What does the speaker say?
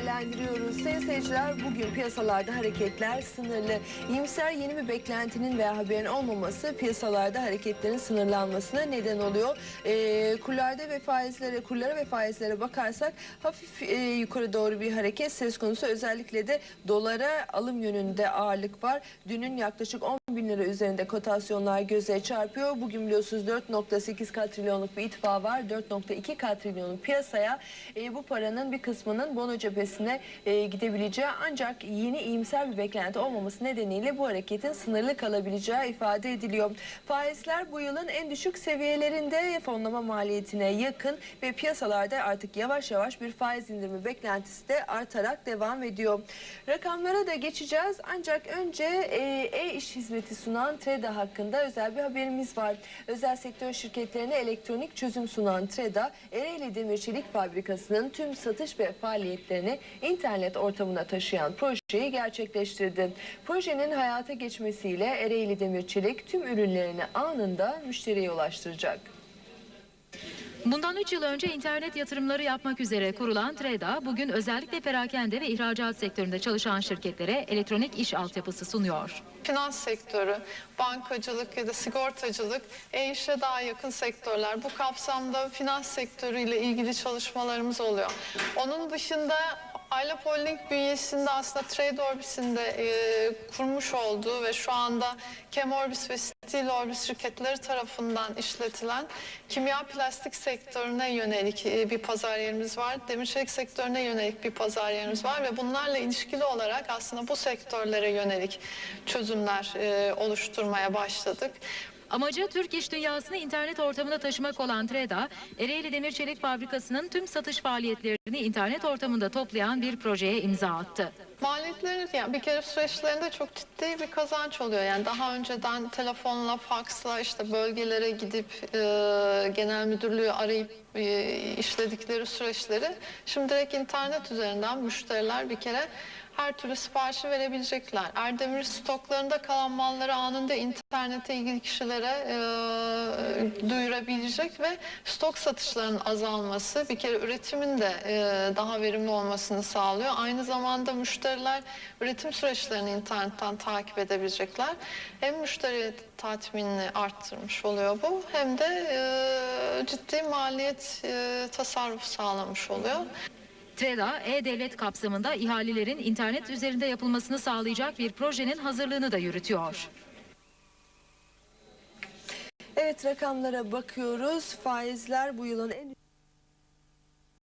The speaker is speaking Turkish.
değerlendiriyoruz. Sayın seyirciler bugün piyasalarda hareketler sınırlı. İyimser yeni bir beklentinin veya haberin olmaması piyasalarda hareketlerin sınırlanmasına neden oluyor. Ee, kurlarda ve faizlere, kurlara ve faizlere bakarsak hafif e, yukarı doğru bir hareket söz konusu. Özellikle de dolara alım yönünde ağırlık var. Dünün yaklaşık 10 bin lira üzerinde kotasyonlar göze çarpıyor. Bugün biliyorsunuz 4.8 katrilyonluk bir itfa var. 4.2 katrilyonluk piyasaya e, bu paranın bir kısmının bono cephesine e, gidebileceği ancak yeni iyimser bir beklenti olmaması nedeniyle bu hareketin sınırlı kalabileceği ifade ediliyor. Faizler bu yılın en düşük seviyelerinde fonlama maliyetine yakın ve piyasalarda artık yavaş yavaş bir faiz indirimi beklentisi de artarak devam ediyor. Rakamlara da geçeceğiz ancak önce e, e-iş hizmeti sunan TREDA hakkında özel bir haberimiz var. Özel sektör şirketlerine elektronik çözüm sunan TREDA, Ereğli Demir Çelik Fabrikası'nın tüm satış ve faaliyetlerini internet ortamına taşıyan projeyi gerçekleştirdi. Projenin hayata geçmesiyle Ereğli Demir Çelik tüm ürünlerini anında müşteriye ulaştıracak. Bundan 3 yıl önce internet yatırımları yapmak üzere kurulan TREDA bugün özellikle perakende ve ihracat sektöründe çalışan şirketlere elektronik iş altyapısı sunuyor. Finans sektörü, bankacılık ya da sigortacılık e-işe daha yakın sektörler. Bu kapsamda finans sektörüyle ilgili çalışmalarımız oluyor. Onun dışında Aylap Holding bünyesinde aslında Trade Orbis'in de e, kurmuş olduğu ve şu anda Chem Orbis ve Steel Orbis şirketleri tarafından işletilen kimya plastik sektörüne yönelik e, bir pazar yerimiz var. Demir çelik sektörüne yönelik bir pazar yerimiz var ve bunlarla ilişkili olarak aslında bu sektörlere yönelik çözümler e, oluşturmaya başladık. Amacı Türk iş dünyasını internet ortamına taşımak olan TREDA, Ereğli Demir Çelik Fabrikası'nın tüm satış faaliyetlerini internet ortamında toplayan bir projeye imza attı. Maliyetlerini yani bir kere süreçlerinde çok ciddi bir kazanç oluyor. Yani daha önceden telefonla, faksla işte bölgelere gidip e, genel müdürlüğü arayıp e, işledikleri süreçleri şimdi direkt internet üzerinden müşteriler bir kere her türlü siparişi verebilecekler. Erdemir stoklarında kalan malları anında internete ilgili kişilere e, duyurabilecek ve stok satışlarının azalması bir kere üretimin de e, daha verimli olmasını sağlıyor. Aynı zamanda müşteriler üretim süreçlerini internetten takip edebilecekler. Hem müşteri tatminini arttırmış oluyor bu hem de e, ciddi maliyet e, tasarruf sağlamış oluyor. TREDA, e-devlet kapsamında ihalelerin internet üzerinde yapılmasını sağlayacak bir projenin hazırlığını da yürütüyor. Evet rakamlara bakıyoruz. Faizler bu yılın en